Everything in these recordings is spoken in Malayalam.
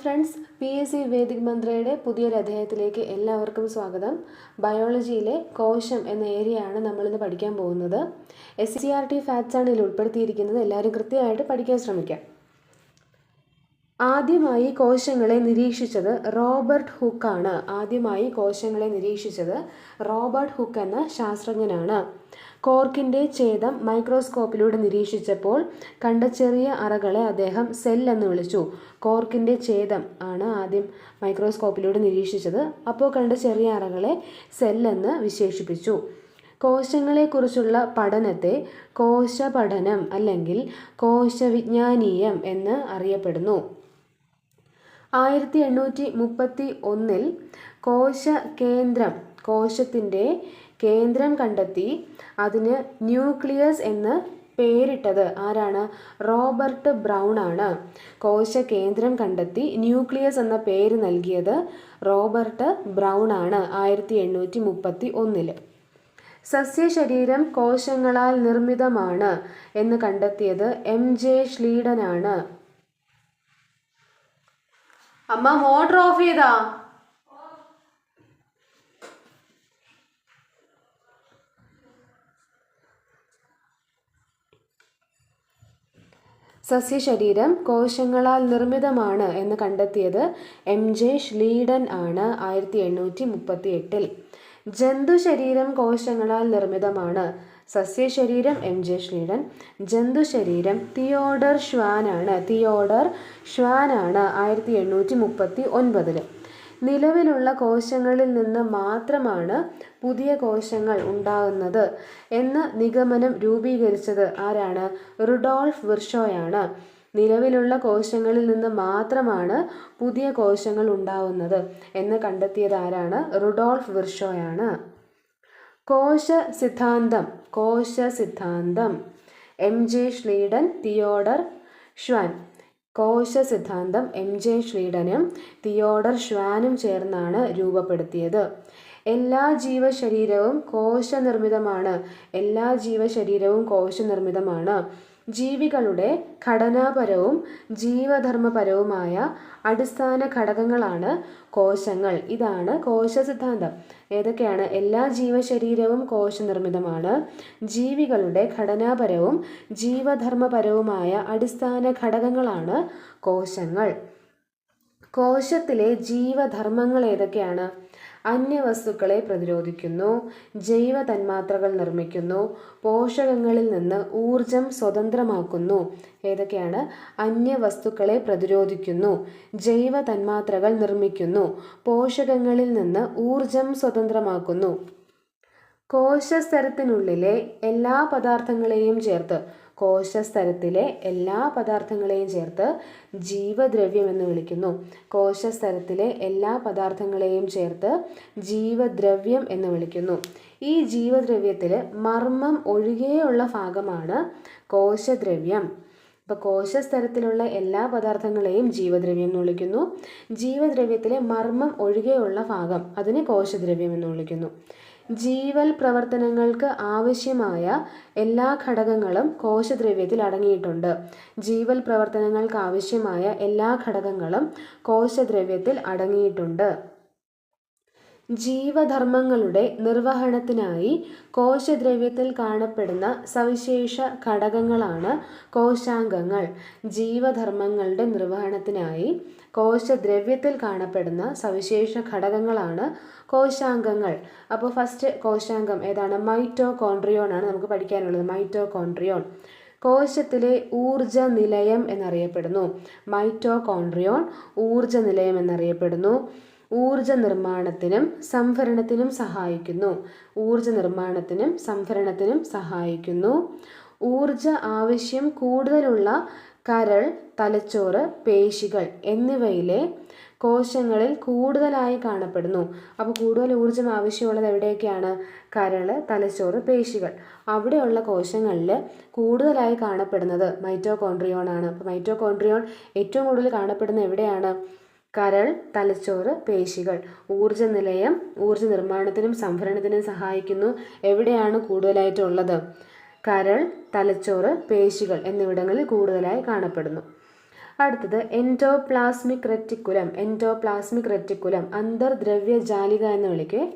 Friends P S C Vedic മന്ത്രയുടെ പുതിയൊരു അധ്യായത്തിലേക്ക് എല്ലാവർക്കും സ്വാഗതം. ബയോളജിയിലെ കോശം എന്ന ഏരിയയാണ് നമ്മളിന്ന് പഠിക്കാൻ പോകുന്നത്. S C R T facts ആണ് ഇതിൽ ഉൾപ്പെടുത്തിയിരിക്കുന്നത്. എല്ലാവരും കൃത്യമായിട്ട് പഠിക്കാൻ ശ്രമിക്കാം. ആദ്യമായി കോശങ്ങളെ നിരീക്ഷിച്ചത് റോബർട്ട് ഹുക്കാണ് ആദ്യമായി കോശങ്ങളെ നിരീക്ഷിച്ചത് റോബർട്ട് ഹുക്ക് എന്ന ശാസ്ത്രജ്ഞനാണ്. കോർക്കിന്റെ ഛേദം മൈക്രോസ്കോപ്പിലൂടെ നിരീക്ഷിച്ചപ്പോൾ കണ്ട ചെറിയ അറകളെ അദ്ദേഹം സെൽ എന്ന് വിളിച്ചു. കോർക്കിന്റെ ഛേദം ആണ് ആദ്യം മൈക്രോസ്കോപ്പിലൂടെ നിരീക്ഷിച്ചത്. അപ്പോൾ കണ്ട ചെറിയ അറകളെ സെൽ എന്ന് വിശേഷിപ്പിച്ചു. കോശങ്ങളെക്കുറിച്ചുള്ള പഠനത്തെ കോശപഠനം അല്ലെങ്കിൽ കോശവിജ്ഞാനീയം എന്ന് അറിയപ്പെടുന്നു. ആയിരത്തി എണ്ണൂറ്റി മുപ്പത്തി ഒന്നിൽ കോശ കേന്ദ്രം കോശത്തിന്റെ കേന്ദ്രം കണ്ടെത്തി അതിന് ന്യൂക്ലിയസ് എന്ന് പേരിട്ടത്. ആരാണ്? റോബർട്ട് ബ്രൗൺ ആണ്. കോശ കേന്ദ്രം കണ്ടെത്തി ന്യൂക്ലിയസ് എന്ന പേര് നൽകിയത് റോബർട്ട് ബ്രൗൺ ആണ് ആയിരത്തി എണ്ണൂറ്റി മുപ്പത്തി ഒന്നിൽ സസ്യശരീരം കോശങ്ങളാൽ നിർമ്മിതമാണ് എന്ന് കണ്ടെത്തിയത് എം ജെ ഷ്ലീഡനാണ് അമ്മ മോട്ടർ ഓഫ് ചെയ്താ? സസ്യശരീരം കോശങ്ങളാൽ നിർമ്മിതമാണ് എന്ന് കണ്ടെത്തിയത് എം ജെ ഷ്ലീഡൻ ആണ് ആയിരത്തി എണ്ണൂറ്റി മുപ്പത്തി എട്ടിൽ ജന്തുശരീരം കോശങ്ങളാൽ നിർമ്മിതമാണ്. സസ്യശരീരം എം ജെ ഷ്ലീഡൻ ജന്തുശരീരം തിയോഡർ ഷ്വാനാണ് തിയോഡർ ഷ്വാനാണ് ആയിരത്തി എണ്ണൂറ്റി മുപ്പത്തി ഒൻപതിൽ നിലവിലുള്ള കോശങ്ങളിൽ നിന്ന് മാത്രമാണ് പുതിയ കോശങ്ങൾ ഉണ്ടാകുന്നത് എന്ന നിഗമനം രൂപീകരിച്ചത് ആരാണ്? റുഡോൾഫ് വിർഷോയാണ്. നിലവിലുള്ള കോശങ്ങളിൽ നിന്ന് മാത്രമാണ് പുതിയ കോശങ്ങൾ ഉണ്ടാവുന്നത് എന്ന് കണ്ടെത്തിയത് ആരാണ്? റുഡോൾഫ് വിർഷോയാണ്. കോശ സിദ്ധാന്തം കോശ സിദ്ധാന്തം. M J Schleiden Theodor Schwann. കോശ സിദ്ധാന്തം എം ജെ ഷ്ലീഡനും തിയോഡർ ഷ്വാനും ചേർന്നാണ് രൂപപ്പെടുത്തിയത്. എല്ലാ ജീവശരീരവും കോശനിർമ്മിതമാണ്. എല്ലാ ജീവശരീരവും കോശനിർമ്മിതമാണ്. ജീവികളുടെ ഘടനാപരവും ജീവധർമ്മപരവുമായ അടിസ്ഥാന ഘടകങ്ങളാണ് കോശങ്ങൾ. ഇതാണ് കോശ സിദ്ധാന്തം ഏതൊക്കെയാണ്? എല്ലാ ജീവശരീരവും കോശനിർമ്മിതമാണ്. ജീവികളുടെ ഘടനാപരവും ജീവധർമ്മപരവുമായ അടിസ്ഥാന ഘടകങ്ങളാണ് കോശങ്ങൾ. കോശത്തിലെ ജീവധർമ്മങ്ങൾ ഏതൊക്കെയാണ്? അന്യവസ്തുക്കളെ പ്രതിരോധിക്കുന്നു ജൈവ തന്മാത്രകൾ നിർമ്മിക്കുന്നു പോഷകങ്ങളിൽ നിന്ന് ഊർജം സ്വതന്ത്രമാക്കുന്നു. ഏതൊക്കെയാണ്? അന്യവസ്തുക്കളെ പ്രതിരോധിക്കുന്നു ജൈവ തന്മാത്രകൾ നിർമ്മിക്കുന്നു പോഷകങ്ങളിൽ നിന്ന് ഊർജം സ്വതന്ത്രമാക്കുന്നു. കോശസ്തരത്തിനുള്ളിലെ എല്ലാ പദാർത്ഥങ്ങളെയും ചേർത്ത് കോശസ്തരത്തിലെ എല്ലാ പദാർത്ഥങ്ങളെയും ചേർത്ത് ജീവദ്രവ്യം എന്ന് വിളിക്കുന്നു. കോശസ്തരത്തിലെ എല്ലാ പദാർത്ഥങ്ങളെയും ചേർത്ത് ജീവദ്രവ്യം എന്ന് വിളിക്കുന്നു. ഈ ജീവദ്രവ്യത്തിൽ മർമ്മം ഒഴികെയുള്ള ഭാഗമാണ് കോശദ്രവ്യം. ഇപ്പോൾ കോശസ്തരത്തിലുള്ള എല്ലാ പദാർത്ഥങ്ങളെയും ജീവദ്രവ്യം എന്ന് വിളിക്കുന്നു. ജീവദ്രവ്യത്തിലെ മർമ്മം ഒഴികെയുള്ള ഭാഗം അതിന് കോശദ്രവ്യം എന്ന് വിളിക്കുന്നു. ജീവൽ പ്രവർത്തനങ്ങൾക്ക് ആവശ്യമായ എല്ലാ ഘടകങ്ങളും കോശദ്രവ്യത്തിൽ അടങ്ങിയിട്ടുണ്ട്. ജീവൽ പ്രവർത്തനങ്ങൾക്ക് ആവശ്യമായ എല്ലാ ഘടകങ്ങളും കോശദ്രവ്യത്തിൽ അടങ്ങിയിട്ടുണ്ട്. ജീവധർമ്മങ്ങളുടെ നിർവഹണത്തിനായി കോശദ്രവ്യത്തിൽ കാണപ്പെടുന്ന സവിശേഷ ഘടകങ്ങളാണ് കോശാംഗങ്ങൾ. ജീവധർമ്മങ്ങളുടെ നിർവഹണത്തിനായി കോശദ്രവ്യത്തിൽ കാണപ്പെടുന്ന സവിശേഷ ഘടകങ്ങളാണ് കോശാംഗങ്ങൾ. അപ്പോൾ ഫസ്റ്റ് കോശാംഗം ഏതാണ്? മൈറ്റോകോൺട്രിയോൺ ആണ് നമുക്ക് പഠിക്കാനുള്ളത്. മൈറ്റോകോൺട്രിയോൺ കോശത്തിലെ ഊർജ നിലയം എന്നറിയപ്പെടുന്നു. മൈറ്റോകോൺട്രിയോൺ ഊർജ നിലയം എന്നറിയപ്പെടുന്നു. ഊർജ നിർമ്മാണത്തിനും സംഭരണത്തിനും സഹായിക്കുന്നു. ഊർജ നിർമ്മാണത്തിനും സംഭരണത്തിനും സഹായിക്കുന്നു. ഊർജ ആവശ്യം കൂടുതലുള്ള കരൾ തലച്ചോറ് പേശികൾ എന്നിവയിലെ കോശങ്ങളിൽ കൂടുതലായി കാണപ്പെടുന്നു. അപ്പോൾ കൂടുതൽ ഊർജം ആവശ്യമുള്ളത് എവിടെയൊക്കെയാണ്? കരൾ തലച്ചോറ് പേശികൾ. അവിടെയുള്ള കോശങ്ങളിൽ കൂടുതലായി കാണപ്പെടുന്നത് മൈറ്റോകോൺട്രിയോൺ ആണ്. അപ്പോൾ മൈറ്റോകോൺട്രിയോൺ ഏറ്റവും കൂടുതൽ കാണപ്പെടുന്ന എവിടെയാണ്? കരൾ തലച്ചോറ് പേശികൾ. ഊർജ നിലയം ഊർജ നിർമ്മാണത്തിനും സംഭരണത്തിനും സഹായിക്കുന്നു. എവിടെയാണ് കൂടുതലായിട്ടുള്ളത്? കരൾ തലച്ചോറ് പേശികൾ എന്നിവിടങ്ങളിൽ കൂടുതലായി കാണപ്പെടുന്നു. അടുത്തത് എൻഡോപ്ലാസ്മിക് റെറ്റിക്കുലം എൻഡോപ്ലാസ്മിക് റെറ്റിക്കുലം അന്തർദ്രവ്യ ജാലിക എന്ന് വിളിക്കുക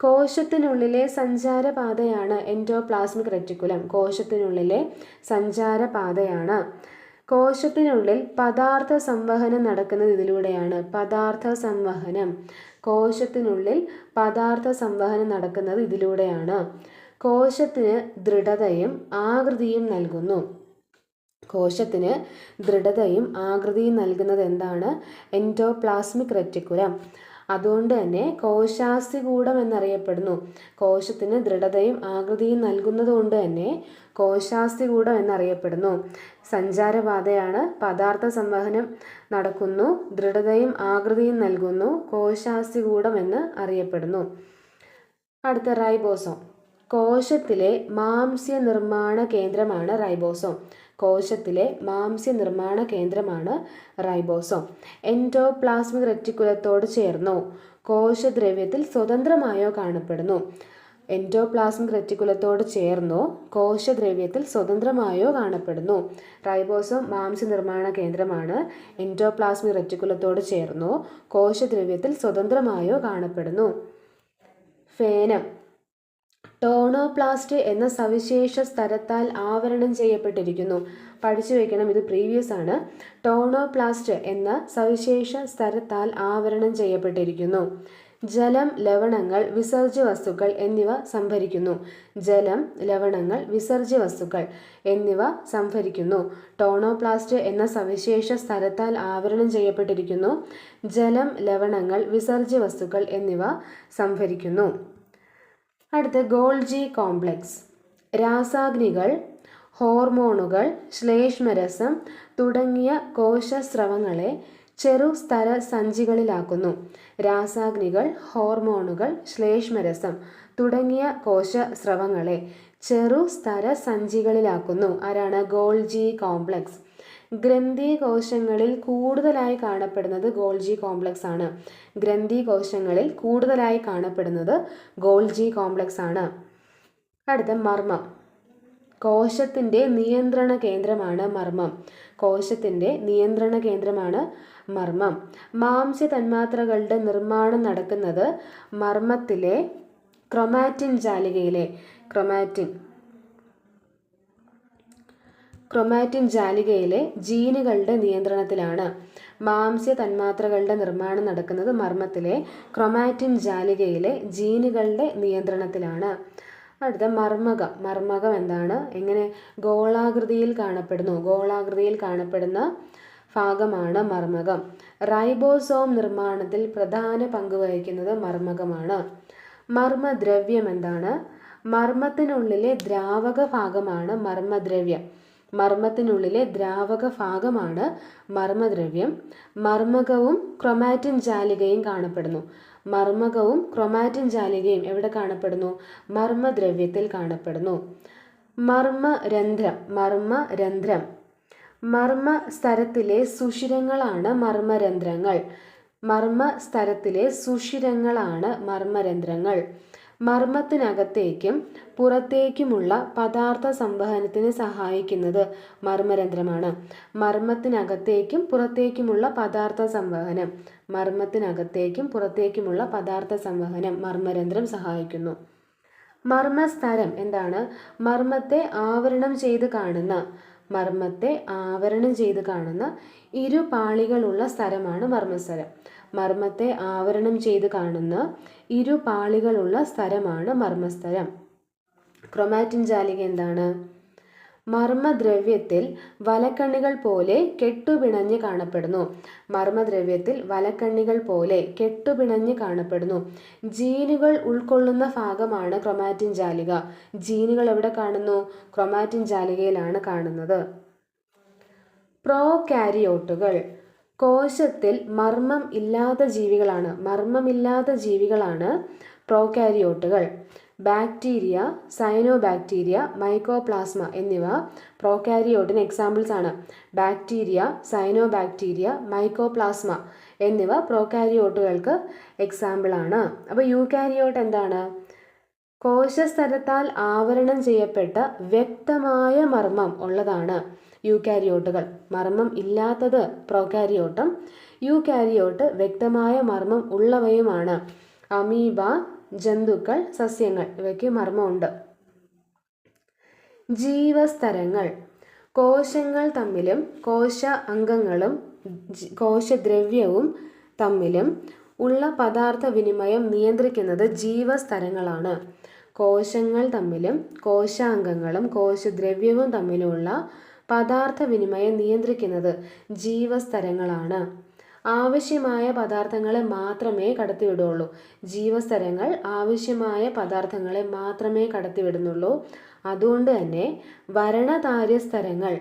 കോശത്തിനുള്ളിലെ സഞ്ചാരപാതയാണ് എൻഡോപ്ലാസ്മിക് റെറ്റിക്കുലം. കോശത്തിനുള്ളിലെ സഞ്ചാരപാതയാണ്. കോശത്തിനുള്ളിൽ പദാർത്ഥ സംവഹനം നടക്കുന്നത് ഇതിലൂടെയാണ്. പദാർത്ഥ സംവഹനം കോശത്തിനുള്ളിൽ പദാർത്ഥ സംവഹനം നടക്കുന്നത് ഇതിലൂടെയാണ്. കോശത്തിന് ദൃഢതയും ആകൃതിയും നൽകുന്നു. കോശത്തിന് ദൃഢതയും ആകൃതിയും നൽകുന്നത് എന്താണ്? Endoplasmic reticulum. അതുകൊണ്ട് തന്നെ കോശാസ്ഥികൂടം എന്നറിയപ്പെടുന്നു. കോശത്തിന് ദൃഢതയും ആകൃതിയും നൽകുന്നത് കൊണ്ട് തന്നെ കോശാസ്ഥികൂടം എന്നറിയപ്പെടുന്നു. സഞ്ചാരപാതയാണ് പദാർത്ഥ സംവഹനം നടക്കുന്നു ദൃഢതയും ആകൃതിയും നൽകുന്നു കോശാസ്ഥികൂടം എന്ന് അറിയപ്പെടുന്നു. അടുത്ത റൈബോസോം. കോശത്തിലെ മാംസ്യ നിർമ്മാണ കേന്ദ്രമാണ് റൈബോസോം. കോശത്തിലെ മാംസ്യ നിർമ്മാണ കേന്ദ്രമാണ് റൈബോസോം. എൻഡോപ്ലാസ്മിക് റെറ്റിക്കുലത്തോട് ചേർന്നോ. കോശദ്രവ്യത്തിൽ സ്വതന്ത്രമായോ കാണപ്പെടുന്നു. എൻഡോപ്ലാസ്മിക് റെറ്റിക്കുലത്തോട് ചേർന്നോ. കോശദ്രവ്യത്തിൽ സ്വതന്ത്രമായോ കാണപ്പെടുന്നു. റൈബോസോം മാംസ്യ നിർമ്മാണ കേന്ദ്രമാണ്. എൻഡോപ്ലാസ്മിക് റെറ്റിക്കുലത്തോട് ചേർന്നോ. കോശദ്രവ്യത്തിൽ സ്വതന്ത്രമായോ കാണപ്പെടുന്നു. ഫേനം. ടോണോപ്ലാസ്റ്റ് എന്ന സവിശേഷ സ്ഥലത്താൽ ആവരണം ചെയ്യപ്പെട്ടിരിക്കുന്നു. പഠിച്ചു വയ്ക്കണം ഇത് പ്രീവിയസ് ആണ്. ടോണോപ്ലാസ്റ്റ് എന്ന സവിശേഷ സ്ഥലത്താൽ ആവരണം ചെയ്യപ്പെട്ടിരിക്കുന്നു. ജലം ലവണങ്ങൾ വിസർജ്യ വസ്തുക്കൾ എന്നിവ സംഭരിക്കുന്നു. ജലം ലവണങ്ങൾ വിസർജ്യ വസ്തുക്കൾ എന്നിവ സംഭരിക്കുന്നു. ടോണോപ്ലാസ്റ്റ് എന്ന സവിശേഷ സ്ഥലത്താൽ ആവരണം ചെയ്യപ്പെട്ടിരിക്കുന്നു. ജലം ലവണങ്ങൾ വിസർജ്യ വസ്തുക്കൾ എന്നിവ സംഭരിക്കുന്നു. അടുത്ത ഗോൾജി കോംപ്ലക്സ്. രാസാഗ്നികൾ ഹോർമോണുകൾ ശ്ലേഷ്മരസം തുടങ്ങിയ കോശസ്രവങ്ങളെ ചെറു സ്ഥല സഞ്ചികളിലാക്കുന്നു. രാസാഗ്നികൾ ഹോർമോണുകൾ ശ്ലേഷ്മരസം തുടങ്ങിയ കോശസ്രവങ്ങളെ ചെറു സ്ഥല സഞ്ചികളിലാക്കുന്നു. ആരാണ്? Golgi complex. ഗ്രന്ഥി കോശങ്ങളിൽ കൂടുതലായി കാണപ്പെടുന്നത് ഗോൾജി കോംപ്ലക്സ് ആണ് ഗ്രന്ഥി കോശങ്ങളിൽ കൂടുതലായി കാണപ്പെടുന്നത് ഗോൾജി കോംപ്ലക്സ് ആണ് അടുത്ത മർമ്മം. കോശത്തിന്റെ നിയന്ത്രണ കേന്ദ്രമാണ് മർമ്മം. കോശത്തിന്റെ നിയന്ത്രണ കേന്ദ്രമാണ് മർമ്മം. മാംസ്യ തന്മാത്രകളുടെ നിർമ്മാണം നടക്കുന്നത് മർമ്മത്തിലെ ക്രൊമാറ്റിൻ ജാലികയിലെ ക്രൊമാറ്റിൻ ക്രൊമാറ്റിൻ ജാലികയിലെ ജീനുകളുടെ നിയന്ത്രണത്തിലാണ് മാംസ്യ തന്മാത്രകളുടെ നിർമ്മാണം നടക്കുന്നത് മർമ്മത്തിലെ ക്രൊമാറ്റിൻ ജാലികയിലെ ജീനുകളുടെ നിയന്ത്രണത്തിലാണ്. അടുത്ത മർമ്മകം. മർമ്മകം എന്താണ്? എങ്ങനെ ഗോളാകൃതിയിൽ കാണപ്പെടുന്നു. ഗോളാകൃതിയിൽ കാണപ്പെടുന്ന ഭാഗമാണ് മർമ്മകം. റൈബോസോം നിർമ്മാണത്തിൽ പ്രധാന പങ്ക് വഹിക്കുന്നത് മർമ്മകമാണ്. മർമ്മദ്രവ്യം എന്താണ്? മർമ്മത്തിനുള്ളിലെ ദ്രാവക ഭാഗമാണ് മർമ്മദ്രവ്യം. മർമ്മത്തിനുള്ളിലെ ദ്രാവക ഭാഗമാണ് മർമ്മദ്രവ്യം. മർമ്മകവും ക്രൊമാറ്റിൻ ജാലികയും കാണപ്പെടുന്നു. മർമ്മകവും ക്രൊമാറ്റിൻ ജാലികയും എവിടെ കാണപ്പെടുന്നു? മർമ്മദ്രവ്യത്തിൽ കാണപ്പെടുന്നു. മർമ്മരന്ധ്രം മർമ്മരന്ധ്രം. മർമ്മ സ്ഥലത്തിലെ സുഷിരങ്ങളാണ് മർമ്മരന്ധ്രങ്ങൾ. മർമ്മ സ്ഥലത്തിലെ സുഷിരങ്ങളാണ് മർമ്മരന്ധ്രങ്ങൾ. മർമ്മത്തിനകത്തേക്കും പുറത്തേക്കുമുള്ള പദാർത്ഥ സംവഹനത്തിന് സഹായിക്കുന്നത് മർമ്മരന്ധ്രമാണ്. മർമ്മത്തിനകത്തേക്കും പുറത്തേക്കുമുള്ള പദാർത്ഥ സംവഹനം മർമ്മത്തിനകത്തേക്കും പുറത്തേക്കുമുള്ള പദാർത്ഥ സംവഹനം മർമ്മരന്ധ്രം സഹായിക്കുന്നു. മർമ്മസ്തരം എന്താണ്? മർമ്മത്തെ ആവരണം ചെയ്ത് കാണുന്ന മർമ്മത്തെ ആവരണം ചെയ്ത് കാണുന്ന ഇരു പാളികളുള്ള സ്ഥലമാണ് മർമ്മസ്തരം മർമ്മത്തെ ആവരണം ചെയ്ത് കാണുന്ന ഇരു പാളികളുള്ള സ്ഥലമാണ് മർമ്മസ്തരം ക്രൊമാറ്റിൻ ജാലിക എന്താണ്? മർമ്മദ്രവ്യത്തിൽ വലക്കണ്ണികൾ പോലെ കെട്ടുപിണഞ്ഞ് കാണപ്പെടുന്നു. മർമ്മദ്രവ്യത്തിൽ വലക്കണ്ണികൾ പോലെ കെട്ടുപിണഞ്ഞ് കാണപ്പെടുന്നു. ജീനുകൾ ഉൾക്കൊള്ളുന്ന ഭാഗമാണ് ക്രൊമാറ്റിൻ ജാലിക ജീനുകൾ എവിടെ കാണുന്നു? ക്രൊമാറ്റിൻ ജാലികയിലാണ് കാണുന്നത്. പ്രോകാരിയോട്ടുകൾ. കോശത്തിൽ മർമ്മം ഇല്ലാത്ത ജീവികളാണ്. മർമ്മമില്ലാത്ത ജീവികളാണ് പ്രോകാരിയോട്ടുകൾ. ബാക്ടീരിയ സൈനോ ബാക്ടീരിയ മൈക്കോപ്ലാസ്മ എന്നിവ പ്രോകാരിയോട്ടിന് എക്സാമ്പിൾസ് ആണ്. ബാക്ടീരിയ സൈനോ ബാക്ടീരിയ മൈക്കോപ്ലാസ്മ എന്നിവ പ്രോകാരിയോട്ടുകൾക്ക് എക്സാമ്പിൾ ആണ്. അപ്പോൾ യൂകാരിയോട്ട് എന്താണ്? കോശസ്തരത്താൽ ആവരണം ചെയ്യപ്പെട്ട വ്യക്തമായ മർമ്മം ഉള്ളതാണ്. യൂക്കാരിയോട്ടുകൾ. മർമ്മം ഇല്ലാത്തത് പ്രോകാരിയോട്ടം. യൂക്കാരിയോട്ട് വ്യക്തമായ മർമ്മം ഉള്ളവയുമാണ്. അമീബ ജന്തുക്കൾ സസ്യങ്ങൾ ഇവയ്ക്ക് മർമ്മമുണ്ട്. ജീവസ്തരങ്ങൾ. കോശങ്ങൾ തമ്മിലും കോശ അംഗങ്ങളും കോശദ്രവ്യവും തമ്മിലും ഉള്ള പദാർത്ഥ വിനിമയം നിയന്ത്രിക്കുന്നത് ജീവസ്തരങ്ങളാണ്. കോശങ്ങൾ തമ്മിലും കോശാംഗങ്ങളും കോശദ്രവ്യവും തമ്മിലുള്ള പദാർത്ഥ വിനിമയം നിയന്ത്രിക്കുന്നത് ജീവസ്തരങ്ങളാണ്. ആവശ്യമായ പദാർത്ഥങ്ങളെ മാത്രമേ കടത്തിവിടുള്ളൂ. ജീവസ്തരങ്ങൾ ആവശ്യമായ പദാർത്ഥങ്ങളെ മാത്രമേ കടത്തിവിടുന്നുള്ളൂ. അതുകൊണ്ട് തന്നെ വരണതാര്യസ്തരങ്ങൾ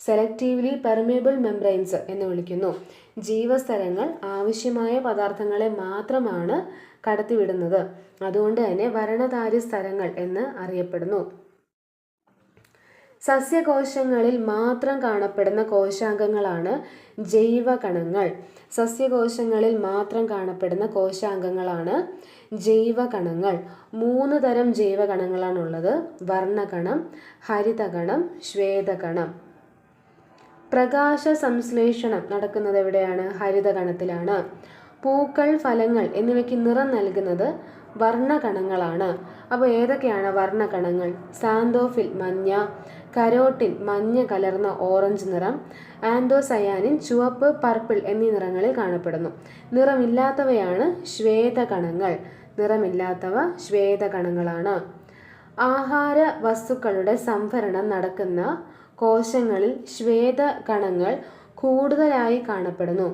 സെലക്റ്റീവ്ലി പെർമിയബിൾ മെംബ്രെയിൻസ് എന്ന് വിളിക്കുന്നു. ജീവസ്തരങ്ങൾ ആവശ്യമായ പദാർത്ഥങ്ങളെ മാത്രമാണ് കടത്തിവിടുന്നത്. അതുകൊണ്ട് തന്നെ വരണതാര്യ സ്ഥലങ്ങൾ എന്ന് അറിയപ്പെടുന്നു. സസ്യകോശങ്ങളിൽ മാത്രം കാണപ്പെടുന്ന കോശാംഗങ്ങളാണ് ജൈവകണങ്ങൾ. സസ്യകോശങ്ങളിൽ മാത്രം കാണപ്പെടുന്ന കോശാംഗങ്ങളാണ് ജൈവകണങ്ങൾ. മൂന്ന് തരം ജൈവകണങ്ങളാണുള്ളത്. വർണകണം ഹരിതകണം ശ്വേതകണം. പ്രകാശ സംശ്ലേഷണം നടക്കുന്നത് എവിടെയാണ്? ഹരിതകണത്തിലാണ്. പൂക്കൾ ഫലങ്ങൾ എന്നിവയ്ക്ക് നിറം നൽകുന്നത് വർണകണങ്ങളാണ്. അപ്പോൾ ഏതൊക്കെയാണ് വർണകണങ്ങൾ? സാന്തോഫിൽ മഞ്ഞ കരോട്ടിൻ മഞ്ഞ കലർന്ന ഓറഞ്ച് നിറം ആൻഡോസയാനിൻ ചുവപ്പ് പർപ്പിൾ എന്നീ നിറങ്ങളിൽ കാണപ്പെടുന്നു. നിറമില്ലാത്തവയാണ് ശ്വേതകണങ്ങൾ. നിറമില്ലാത്തവ ശ്വേതകണങ്ങളാണ്. ആഹാര വസ്തുക്കളുടെ സംഭരണം നടക്കുന്ന കോശങ്ങളിൽ ശ്വേതകണങ്ങൾ കൂടുതലായി കാണപ്പെടുന്നു.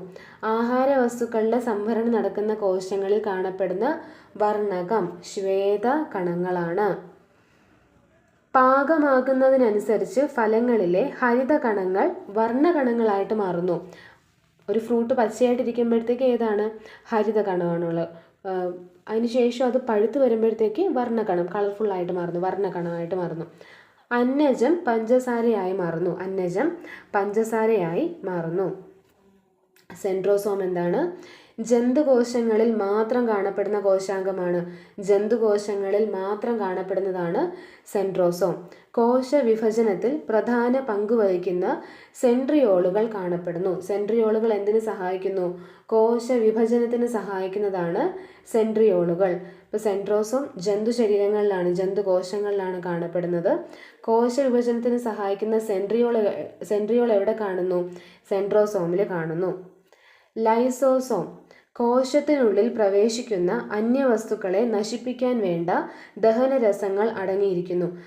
ആഹാര വസ്തുക്കളുടെ സംഭരണം നടക്കുന്ന കോശങ്ങളിൽ കാണപ്പെടുന്ന വർണകം ശ്വേതകണങ്ങളാണ്. പാകമാകുന്നതിനനുസരിച്ച് ഫലങ്ങളിലെ ഹരിതകണങ്ങൾ വർണകണങ്ങളായിട്ട് മാറുന്നു. ഒരു ഫ്രൂട്ട് പച്ചയായിട്ടിരിക്കുമ്പോഴത്തേക്ക് ഏതാണ്? ഹരിതകണമാണുള്ളത്. കണമാണുള്ളത് അതിനുശേഷം അത് പഴുത്ത് വരുമ്പോഴത്തേക്ക് വർണകണം കളർഫുള്ളായിട്ട് മാറുന്നു വർണകണമായിട്ട് മാറുന്നു. അന്നജം പഞ്ചസാരയായി മാറുന്നു. അന്നജം പഞ്ചസാരയായി മാറുന്നു. സെൻട്രോസോം എന്താണ്? ജന്തുകോശങ്ങളിൽ മാത്രം കാണപ്പെടുന്ന കോശാംഗമാണ്. ജന്തുകോശങ്ങളിൽ മാത്രം കാണപ്പെടുന്നതാണ് സെൻട്രോസോം. കോശ വിഭജനത്തിൽ പ്രധാന പങ്ക് വഹിക്കുന്ന സെൻട്രിയോളുകൾ കാണപ്പെടുന്നു. സെൻട്രിയോളുകൾ എന്തിനു സഹായിക്കുന്നു? കോശ വിഭജനത്തിന് സഹായിക്കുന്നതാണ് സെൻട്രിയോളുകൾ. ഇപ്പോൾ സെൻട്രോസോം ജന്തു ശരീരങ്ങളിലാണ് ജന്തുകോശങ്ങളിലാണ് കാണപ്പെടുന്നത്. കോശ വിഭജനത്തിന് സഹായിക്കുന്ന സെൻട്രിയോളുകൾ സെൻട്രിയോൾ എവിടെ കാണുന്നു? സെൻട്രോസോമിൽ കാണുന്നു. ലൈസോസോം. കോശത്തിനുള്ളിൽ പ്രവേശിക്കുന്ന അന്യവസ്തുക്കളെ നശിപ്പിക്കാൻ വേണ്ട ദഹനരസങ്ങൾ അടങ്ങിയിരിക്കുന്നു.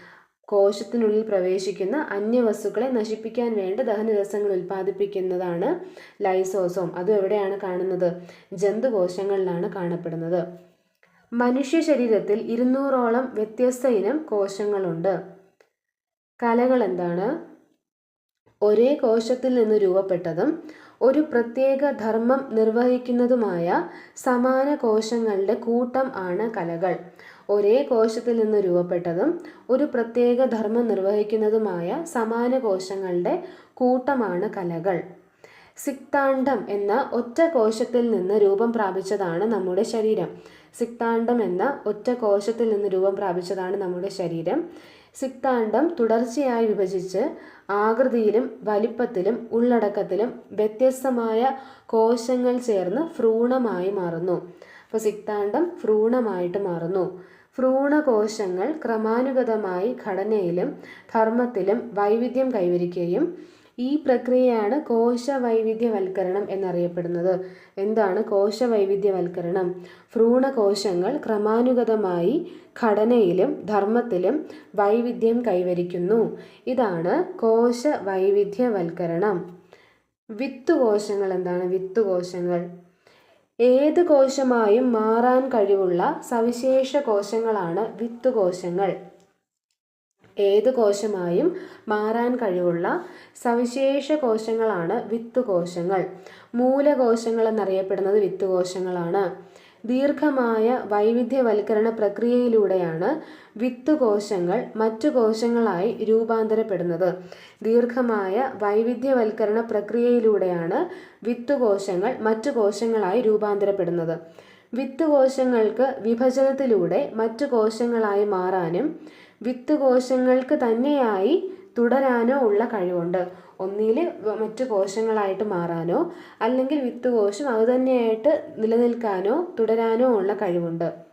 കോശത്തിനുള്ളിൽ പ്രവേശിക്കുന്ന അന്യവസ്തുക്കളെ നശിപ്പിക്കാൻ വേണ്ട ദഹനരസങ്ങൾ ഉൽപ്പാദിപ്പിക്കുന്നതാണ് ലൈസോസോം. അതും എവിടെയാണ് കാണുന്നത്? ജന്തുകോശങ്ങളിലാണ് കാണപ്പെടുന്നത്. മനുഷ്യ ശരീരത്തിൽ ഇരുന്നൂറോളം വ്യത്യസ്ത ഇനം കോശങ്ങളുണ്ട്. കലകൾ എന്താണ്? ഒരേ കോശത്തിൽ നിന്ന് രൂപപ്പെട്ടതും ഒരു പ്രത്യേക ധർമ്മം നിർവഹിക്കുന്നതുമായ സമാന കോശങ്ങളുടെ കൂട്ടം ആണ് കലകൾ. ഒരേ കോശത്തിൽ നിന്ന് രൂപപ്പെട്ടതും ഒരു പ്രത്യേക ധർമ്മം നിർവഹിക്കുന്നതുമായ സമാന കോശങ്ങളുടെ കൂട്ടമാണ് കലകൾ. സിക്താണ്ഡം എന്ന ഒറ്റ കോശത്തിൽ നിന്ന് രൂപം പ്രാപിച്ചതാണ് നമ്മുടെ ശരീരം. സിക്താണ്ഡം എന്ന ഒറ്റ കോശത്തിൽ നിന്ന് രൂപം പ്രാപിച്ചതാണ് നമ്മുടെ ശരീരം. സിക്താണ്ഡം തുടർച്ചയായി വിഭജിച്ച് ആകൃതിയിലും വലിപ്പത്തിലും ഉള്ളടക്കത്തിലും വ്യത്യസ്തമായ കോശങ്ങൾ ചേർന്ന് ഭ്രൂണമായി മാറുന്നു. അപ്പോൾ സിക്താണ്ഡം ഭ്രൂണമായിട്ട് മാറുന്നു. ഭ്രൂണകോശങ്ങൾ ക്രമാനുഗതമായി ഘടനയിലും ധർമ്മത്തിലും വൈവിധ്യം കൈവരിക്കുകയും ഈ പ്രക്രിയയാണ് കോശവൈവിധ്യവൽക്കരണം എന്നറിയപ്പെടുന്നത്. എന്താണ് കോശവൈവിധ്യവൽക്കരണം? ഭ്രൂണകോശങ്ങൾ ക്രമാനുഗതമായി ഘടനയിലും ധർമ്മത്തിലും വൈവിധ്യം കൈവരിക്കുന്നു. ഇതാണ് കോശവൈവിധ്യവൽക്കരണം. വിത്തുകോശങ്ങൾ എന്താണ് വിത്തുകോശങ്ങൾ? ഏത് കോശമായും മാറാൻ കഴിവുള്ള സവിശേഷ കോശങ്ങളാണ് വിത്തുകോശങ്ങൾ. ഏത് കോശമായും മാറാൻ കഴിവുള്ള സവിശേഷ കോശങ്ങളാണ് വിത്തുകോശങ്ങൾ. മൂലകോശങ്ങൾ എന്നറിയപ്പെടുന്നത് വിത്തുകോശങ്ങളാണ്. ദീർഘമായ വൈവിധ്യവൽക്കരണ പ്രക്രിയയിലൂടെയാണ് വിത്തുകോശങ്ങൾ മറ്റു കോശങ്ങളായി രൂപാന്തരപ്പെടുന്നത്. ദീർഘമായ വൈവിധ്യവൽക്കരണ പ്രക്രിയയിലൂടെയാണ് വിത്തുകോശങ്ങൾ മറ്റു കോശങ്ങളായി രൂപാന്തരപ്പെടുന്നത്. വിത്ത് കോശങ്ങൾക്ക് വിഭജനത്തിലൂടെ മറ്റു കോശങ്ങളായി മാറാനും വിത്ത് കോശങ്ങൾക്ക് തന്നെയായി തുടരാനോ ഉള്ള കഴിവുണ്ട്. ഒന്നിൽ മറ്റു കോശങ്ങളായിട്ട് മാറാനോ അല്ലെങ്കിൽ വിത്ത് കോശം അതുതന്നെയായിട്ട് നിലനിൽക്കാനോ തുടരാനോ ഉള്ള കഴിവുണ്ട്.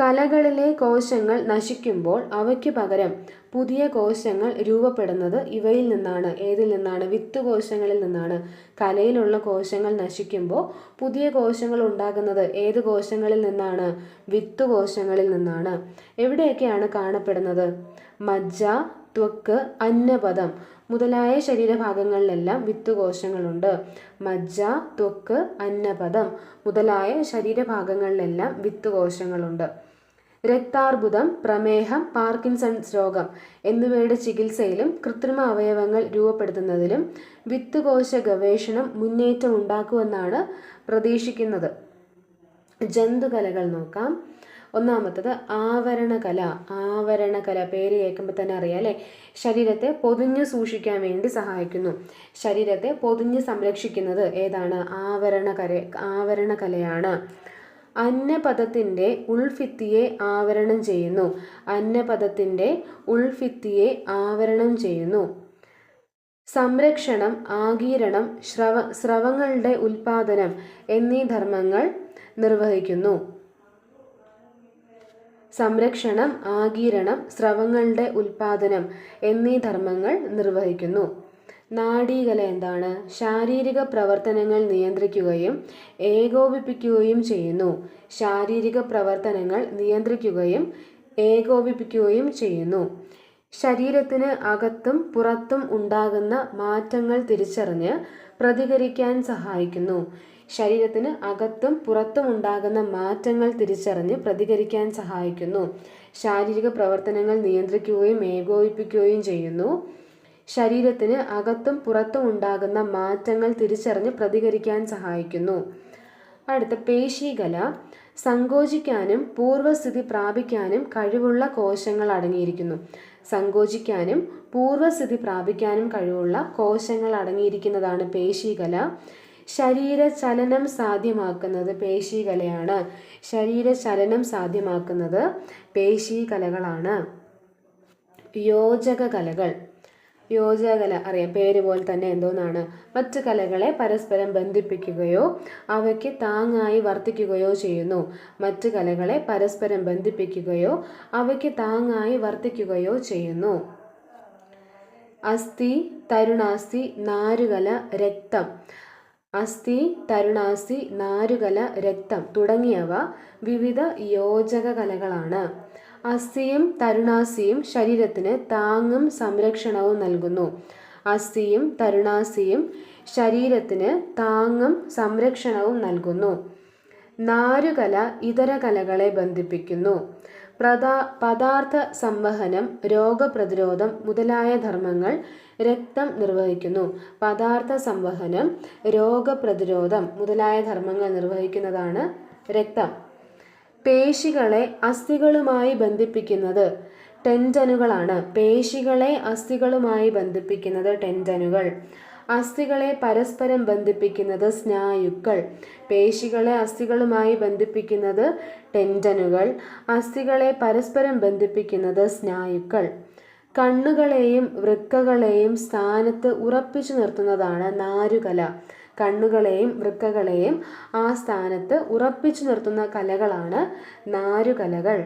കലകളിലെ കോശങ്ങൾ നശിക്കുമ്പോൾ അവയ്ക്ക് പകരം പുതിയ കോശങ്ങൾ രൂപപ്പെടുന്നത് ഇവയിൽ നിന്നാണ്. ഏതിൽ നിന്നാണ്? വിത്ത് കോശങ്ങളിൽ നിന്നാണ്. കലയിലുള്ള കോശങ്ങൾ നശിക്കുമ്പോൾ പുതിയ കോശങ്ങൾ ഉണ്ടാകുന്നത് ഏത് കോശങ്ങളിൽ നിന്നാണ്? വിത്ത് കോശങ്ങളിൽ നിന്നാണ്. എവിടെയൊക്കെയാണ് കാണപ്പെടുന്നത്? മജ്ജ ത്വക്ക് അന്നപദം. മുതലായ ശരീരഭാഗങ്ങളിലെല്ലാം വിത്തുകോശങ്ങളുണ്ട്. മജ്ജ ത്വക്ക് അന്നപദം മുതലായ ശരീരഭാഗങ്ങളിലെല്ലാം വിത്തുകോശങ്ങളുണ്ട്. രക്താർബുദം പ്രമേഹം പാർക്കിൻസൺസ് രോഗം എന്നിവയുടെ ചികിത്സയിലും കൃത്രിമ അവയവങ്ങൾ രൂപപ്പെടുത്തുന്നതിലും വിത്തുകോശ ഗവേഷണം മുന്നേറ്റം ഉണ്ടാക്കുമെന്നാണ് പ്രതീക്ഷിക്കുന്നത്. ജന്തുകലകൾ നോക്കാം. ഒന്നാമത്തത് ആവരണകല. ആവരണകല പേര് കേൾക്കുമ്പോൾ തന്നെ അറിയാം അല്ലേ? ശരീരത്തെ പൊതിഞ്ഞ് സൂക്ഷിക്കാൻ വേണ്ടി സഹായിക്കുന്നു. ശരീരത്തെ പൊതിഞ്ഞ് സംരക്ഷിക്കുന്നത് ഏതാണ്? ആവരണകല ആവരണകലയാണ്. അന്നപദത്തിന്റെ ഉൾഫിത്തിയെ ആവരണം ചെയ്യുന്നു. അന്നപദത്തിന്റെ ഉൾഫിത്തിയെ ആവരണം ചെയ്യുന്നു. സംരക്ഷണം ആഗീരണം ശ്രവ സ്രവങ്ങളുടെ ഉൽപാദനം എന്നീ ധർമ്മങ്ങൾ നിർവഹിക്കുന്നു. സംരക്ഷണം ആഗിരണം സ്രവങ്ങളുടെ ഉൽപാദനം എന്നീ ധർമ്മങ്ങൾ നിർവഹിക്കുന്നു. നാഡീകല എന്താണ്? ശാരീരിക പ്രവർത്തനങ്ങൾ നിയന്ത്രിക്കുകയും ഏകോപിപ്പിക്കുകയും ചെയ്യുന്നു. ശാരീരിക പ്രവർത്തനങ്ങൾ നിയന്ത്രിക്കുകയും ഏകോപിപ്പിക്കുകയും ചെയ്യുന്നു. ശരീരത്തിന് അകത്തും പുറത്തും ഉണ്ടാകുന്ന മാറ്റങ്ങൾ തിരിച്ചറിഞ്ഞ് പ്രതികരിക്കാൻ സഹായിക്കുന്നു. ശരീരത്തിന് അകത്തും പുറത്തും ഉണ്ടാകുന്ന മാറ്റങ്ങൾ തിരിച്ചറിഞ്ഞ് പ്രതികരിക്കാൻ സഹായിക്കുന്നു. ശാരീരിക പ്രവർത്തനങ്ങൾ നിയന്ത്രിക്കുകയും ഏകോപിപ്പിക്കുകയും ചെയ്യുന്നു. ശരീരത്തിന് അകത്തും പുറത്തും ഉണ്ടാകുന്ന മാറ്റങ്ങൾ തിരിച്ചറിഞ്ഞ് പ്രതികരിക്കാൻ സഹായിക്കുന്നു. അടുത്ത പേശീകല. സങ്കോചിക്കാനും പൂർവസ്ഥിതി പ്രാപിക്കാനും കഴിവുള്ള കോശങ്ങൾ അടങ്ങിയിരിക്കുന്നു. സങ്കോചിക്കാനും പൂർവസ്ഥിതി പ്രാപിക്കാനും കഴിവുള്ള കോശങ്ങൾ അടങ്ങിയിരിക്കുന്നതാണ് പേശീകല. ശരീരചലനം സാധ്യമാക്കുന്നത് പേശികലയാണ്. ശരീര ചലനം സാധ്യമാക്കുന്നത് പേശികലകളാണ്. യോജക കലകൾ യോജകല അറിയാം. പേര് പോലെ തന്നെ എന്തോന്നാണ്. മറ്റു കലകളെ പരസ്പരം ബന്ധിപ്പിക്കുകയോ അവയ്ക്ക് താങ്ങായി വർത്തിക്കുകയോ ചെയ്യുന്നു. മറ്റു കലകളെ പരസ്പരം ബന്ധിപ്പിക്കുകയോ അവയ്ക്ക് താങ്ങായി വർത്തിക്കുകയോ ചെയ്യുന്നു. അസ്ഥി തരുണാസ്ഥി നാരുകല രക്തം. അസ്ഥി തരുണാസ്ഥി നാരുകല രക്തം തുടങ്ങിയവ വിവിധ യോജക കലകളാണ് അസ്ഥിയും തരുണാസിയും ശരീരത്തിന് താങ്ങും സംരക്ഷണവും നൽകുന്നു. അസ്ഥിയും തരുണാസിയും ശരീരത്തിന് താങ്ങും സംരക്ഷണവും നൽകുന്നു. നാരുകല ഇതര കലകളെ ബന്ധിപ്പിക്കുന്നു. പ്രദാ പദാർത്ഥ സംവഹനം രോഗപ്രതിരോധം മുതലായ ധർമ്മങ്ങൾ രക്തം നിർവഹിക്കുന്നു. പദാർത്ഥ സംവഹനം രോഗപ്രതിരോധം മുതലായ ധർമ്മങ്ങൾ നിർവഹിക്കുന്നതാണ് രക്തം. പേശികളെ അസ്ഥികളുമായി ബന്ധിപ്പിക്കുന്നത് ടെൻജനുകളാണ്. പേശികളെ അസ്ഥികളുമായി ബന്ധിപ്പിക്കുന്നത് ടെൻജനുകൾ. അസ്ഥികളെ പരസ്പരം ബന്ധിപ്പിക്കുന്നത് സ്നായുക്കൾ. പേശികളെ അസ്ഥികളുമായി ബന്ധിപ്പിക്കുന്നത് ടെൻഡനുകൾ അസ്ഥികളെ പരസ്പരം ബന്ധിപ്പിക്കുന്നത് സ്നായുക്കൾ. കണ്ണുകളെയും വൃക്കകളെയും സ്ഥാനത്ത് ഉറപ്പിച്ചു നിർത്തുന്നതാണ് നാരുകല. കണ്ണുകളെയും വൃക്കകളെയും ആ സ്ഥാനത്ത് ഉറപ്പിച്ചു നിർത്തുന്ന കലകളാണ് നാരുകലകൾ.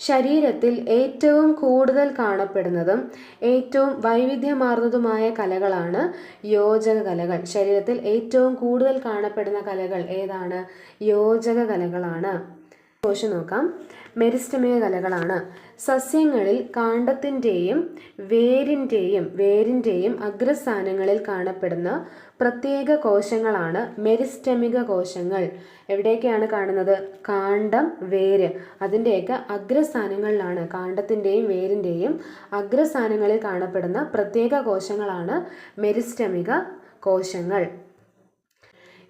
ശരീരത്തിൽ ഏറ്റവും കൂടുതൽ കാണപ്പെടുന്നതും ഏറ്റവും വൈവിധ്യമാർന്നതുമായ കലകളാണ് യോജക കലകൾ ശരീരത്തിൽ ഏറ്റവും കൂടുതൽ കാണപ്പെടുന്ന കലകൾ ഏതാണ്? യോജക കലകളാണ് കോശം നോക്കാം. മെരിസ്റ്റമിക കലകളാണ്. സസ്യങ്ങളിൽ കാണ്ഡത്തിന്റെയും വേരിന്റെയും വേരിന്റെയും അഗ്രസ്ഥാനങ്ങളിൽ കാണപ്പെടുന്ന പ്രത്യേക കോശങ്ങളാണ് മെരിസ്റ്റമിക കോശങ്ങൾ. എവിടെയൊക്കെയാണ് കാണുന്നത്? കാണ്ഡം വേര്. അതിന്റെയൊക്കെ അഗ്രസ്ഥാനങ്ങളിലാണ്. കാണ്ഡത്തിന്റെയും വേരിന്റെയും അഗ്രസ്ഥാനങ്ങളിൽ കാണപ്പെടുന്ന പ്രത്യേക കോശങ്ങളാണ് മെരിസ്റ്റമിക കോശങ്ങൾ.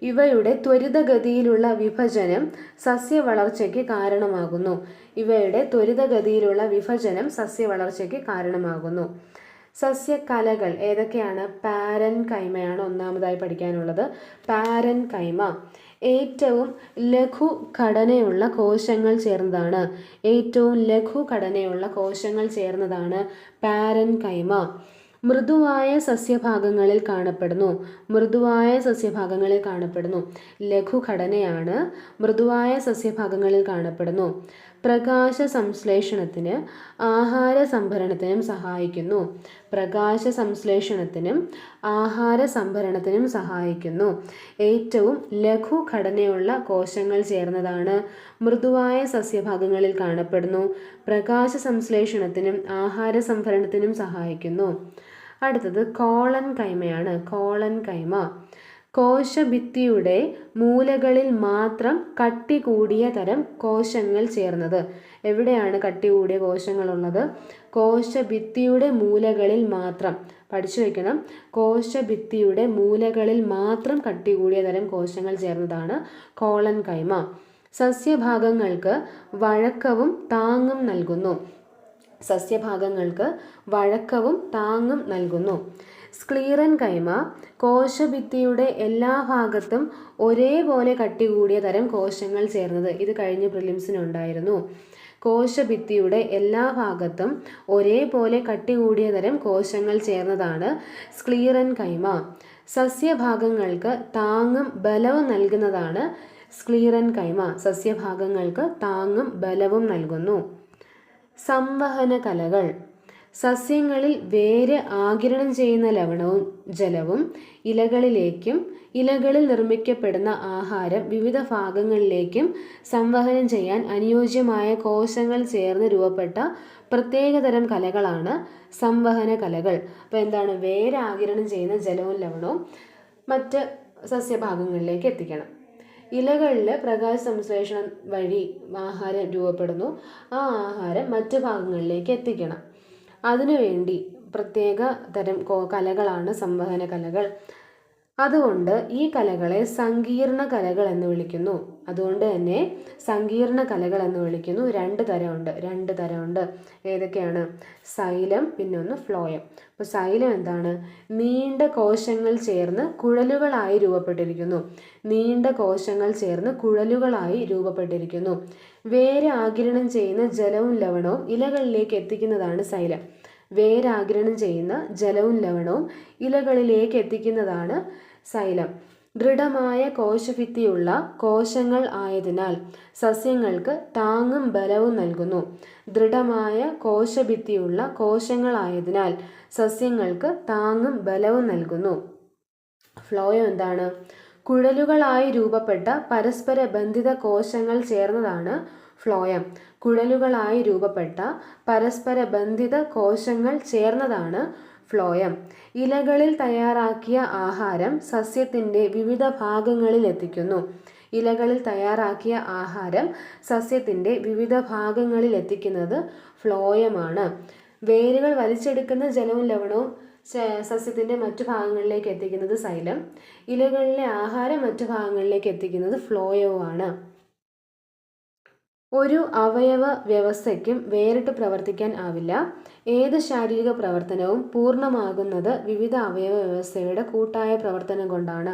ഇവയുടെ ത്വരിതഗതിയിലുള്ള വിഭജനം സസ്യവളർച്ചയ്ക്ക് കാരണമാകുന്നു. ഇവയുടെ ത്വരിതഗതിയിലുള്ള വിഭജനം സസ്യവളർച്ചയ്ക്ക് കാരണമാകുന്നു. സസ്യകലകൾ ഏതൊക്കെയാണ്? പാരൻ കൈമയാണ് ഒന്നാമതായി പഠിക്കാനുള്ളത്. പാരൻ കൈമ ഏറ്റവും ലഘു ഘടനയുള്ള കോശങ്ങൾ ചേർന്നതാണ്. ഏറ്റവും ലഘു ഘടനയുള്ള കോശങ്ങൾ ചേർന്നതാണ് പാരൻ കൈമ മൃദുവായ സസ്യഭാഗങ്ങളിൽ കാണപ്പെടുന്നു. മൃദുവായ സസ്യഭാഗങ്ങളിൽ കാണപ്പെടുന്നു. ലഘുഘടനയാണ് മൃദുവായ സസ്യഭാഗങ്ങളിൽ കാണപ്പെടുന്നു. പ്രകാശ സംശ്ലേഷണത്തിന് ആഹാര സംഭരണത്തിനും സഹായിക്കുന്നു. പ്രകാശ സംശ്ലേഷണത്തിനും ആഹാര സംഭരണത്തിനും സഹായിക്കുന്നു. ഏറ്റവും ലഘുഘടനയുള്ള കോശങ്ങൾ ചേർന്നതാണ് മൃദുവായ സസ്യഭാഗങ്ങളിൽ കാണപ്പെടുന്നു. പ്രകാശ സംശ്ലേഷണത്തിനും ആഹാര സംഭരണത്തിനും സഹായിക്കുന്നു. അടുത്തത് കോളൻ കൈമയാണ്. കോളൻ കൈമ. കോശഭിത്തിയുടെ മൂലകളിൽ മാത്രം കട്ടി കൂടിയ തരം കോശങ്ങൾ ചേർന്നത്. എവിടെയാണ് കട്ടി കൂടിയ കോശങ്ങളുള്ളത്? കോശഭിത്തിയുടെ മൂലകളിൽ മാത്രം. പഠിച്ചു വയ്ക്കണം കോശഭിത്തിയുടെ മൂലകളിൽ മാത്രം കട്ടി കൂടിയ തരം കോശങ്ങൾ ചേർന്നതാണ് കോളൻ കൈമ. സസ്യഭാഗങ്ങൾക്ക് വഴക്കവും താങ്ങും നൽകുന്നു. സസ്യഭാഗങ്ങൾക്ക് വഴക്കവും താങ്ങും നൽകുന്നു. സ്ക്ലീറൻ കൈമ കോശഭിത്തിയുടെ എല്ലാ ഭാഗത്തും ഒരേപോലെ കട്ടി കൂടിയ തരം കോശങ്ങൾ ചേർന്നത് ഇത് കഴിഞ്ഞ പ്രിലിംസിനുണ്ടായിരുന്നു. കോശഭിത്തിയുടെ എല്ലാ ഭാഗത്തും ഒരേപോലെ കട്ടി കൂടിയ തരം കോശങ്ങൾ ചേർന്നതാണ് സ്ക്ലീറൻ കൈമ. സസ്യഭാഗങ്ങൾക്ക് താങ്ങും ബലവും നൽകുന്നതാണ് സ്ക്ലീറൻ കൈമ. സസ്യഭാഗങ്ങൾക്ക് താങ്ങും ബലവും നൽകുന്നു. സംവഹന കലകൾ സസ്യങ്ങളിൽ വേര് ആകിരണം ചെയ്യുന്ന ലവണവും ജലവും ഇലകളിലേക്കും ഇലകളിൽ നിർമ്മിക്കപ്പെടുന്ന ആഹാരം വിവിധ ഭാഗങ്ങളിലേക്കും സംവഹനം ചെയ്യാൻ അനുയോജ്യമായ കോശങ്ങൾ ചേർന്ന് രൂപപ്പെട്ട പ്രത്യേകതരം കലകളാണ് സംവഹന കലകൾ അപ്പോൾ എന്താണ്? വേര് ആകിരണം ചെയ്യുന്ന ജലവും ലവണവും മറ്റ് സസ്യഭാഗങ്ങളിലേക്ക് എത്തിക്കണം. ഇലകളിൽ പ്രകാശ സംശ്ലേഷണം വഴി ആഹാരം രൂപപ്പെടുന്നു. ആ ആഹാരം മറ്റ് ഭാഗങ്ങളിലേക്ക് എത്തിക്കണം. അതിനുവേണ്ടി പ്രത്യേക തരം കലകളാണ് സംവഹന കലകൾ അതുകൊണ്ട് ഈ കലകളെ സങ്കീർണ കലകൾ എന്ന് വിളിക്കുന്നു. അതുകൊണ്ട് തന്നെ സങ്കീർണ കലകൾ എന്ന് വിളിക്കുന്നു. രണ്ട് തരമുണ്ട്. രണ്ട് തരമുണ്ട്. ഏതൊക്കെയാണ്? സൈലം പിന്നെ ഒന്ന് ഫ്ലോയം. അപ്പോൾ സൈലം എന്താണ്? നീണ്ട കോശങ്ങൾ ചേർന്ന് കുഴലുകളായി രൂപപ്പെട്ടിരിക്കുന്നു. നീണ്ട കോശങ്ങൾ ചേർന്ന് കുഴലുകളായി രൂപപ്പെട്ടിരിക്കുന്നു. വേര് ആകിരണം ചെയ്യുന്ന ജലവും ലവണവും ഇലകളിലേക്ക് എത്തിക്കുന്നതാണ് സൈലം. വേരാഗ്രഹണം ചെയ്യുന്ന ജലവും ലവണവും ഇലകളിലേക്ക് എത്തിക്കുന്നതാണ് സൈലം ദൃഢമായ കോശഭിത്തിയുള്ള കോശങ്ങൾ ആയതിനാൽ സസ്യങ്ങൾക്ക് താങ്ങും ബലവും നൽകുന്നു. ദൃഢമായ കോശഭിത്തിയുള്ള കോശങ്ങളായതിനാൽ സസ്യങ്ങൾക്ക് താങ്ങും ബലവും നൽകുന്നു. ഫ്ലോയോ എന്താണ്? കുഴലുകളായി രൂപപ്പെട്ട പരസ്പര ബന്ധിത കോശങ്ങൾ ചേർന്നതാണ് ഫ്ലോയം കുഴലുകളായി രൂപപ്പെട്ട പരസ്പര ബന്ധിത കോശങ്ങൾ ചേർന്നതാണ് ഫ്ലോയം. ഇലകളിൽ തയ്യാറാക്കിയ ആഹാരം സസ്യത്തിന്റെ വിവിധ ഭാഗങ്ങളിൽ എത്തിക്കുന്നു. ഇലകളിൽ തയ്യാറാക്കിയ ആഹാരം സസ്യത്തിന്റെ വിവിധ ഭാഗങ്ങളിൽ എത്തിക്കുന്നത് ഫ്ലോയമാണ്. വേരുകൾ വലിച്ചെടുക്കുന്ന ജലവും ലവണവും സസ്യത്തിന്റെ മറ്റു ഭാഗങ്ങളിലേക്ക് എത്തിക്കുന്നത് സൈലം. ഇലകളിലെ ആഹാരം മറ്റു ഭാഗങ്ങളിലേക്ക് എത്തിക്കുന്നത് ഫ്ലോയവുമാണ്. ഒരു അവയവ വ്യവസ്ഥയ്ക്കും വേറിട്ട് പ്രവർത്തിക്കാൻ ആവില്ല. ഏത് ശാരീരിക പ്രവർത്തനവും പൂർണമാകുന്നത് വിവിധ അവയവ വ്യവസ്ഥയുടെ കൂട്ടായ പ്രവർത്തനം കൊണ്ടാണ്.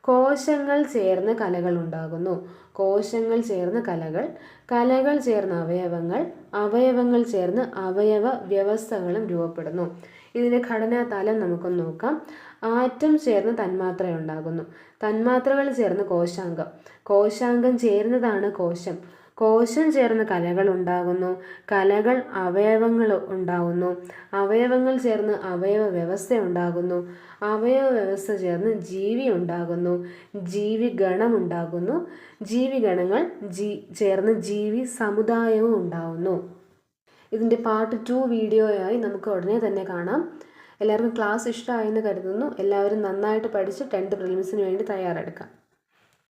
കോശങ്ങൾ ചേർന്ന് കലകൾ ഉണ്ടാകുന്നു. കോശങ്ങൾ ചേർന്ന് കലകൾ കലകൾ ചേർന്ന് അവയവങ്ങൾ അവയവങ്ങൾ ചേർന്ന് അവയവ വ്യവസ്ഥകളും രൂപപ്പെടുന്നു. ഇതിന്റെ ഘടനാതലം നമുക്കൊന്ന് നോക്കാം. ആറ്റം ചേർന്ന് തന്മാത്ര ഉണ്ടാകുന്നു. തന്മാത്രകൾ ചേർന്ന് കോശാംഗം. കോശാംഗം ചേർന്നതാണ് കോശം. കോശം ചേർന്ന് കലകൾ ഉണ്ടാകുന്നു. കലകൾ അവയവങ്ങൾ ഉണ്ടാകുന്നു. അവയവങ്ങൾ ചേർന്ന് അവയവ വ്യവസ്ഥ ഉണ്ടാകുന്നു. അവയവ വ്യവസ്ഥ ചേർന്ന് ജീവി ഉണ്ടാകുന്നു. ജീവി ഗണമുണ്ടാകുന്നു ജീവി ഗണങ്ങൾ ജീ ചേർന്ന് ജീവി സമുദായവും ഉണ്ടാകുന്നു ഇതിന്റെ പാർട്ട് ടു വീഡിയോയായി നമുക്ക് ഉടനെ തന്നെ കാണാം. എല്ലാവർക്കും ക്ലാസ് ഇഷ്ടമായെന്ന് കരുതുന്നു. എല്ലാവരും നന്നായിട്ട് പഠിച്ച് ടെൻത്ത് പ്രിലിംസിന് വേണ്ടി തയ്യാറെടുക്കാം.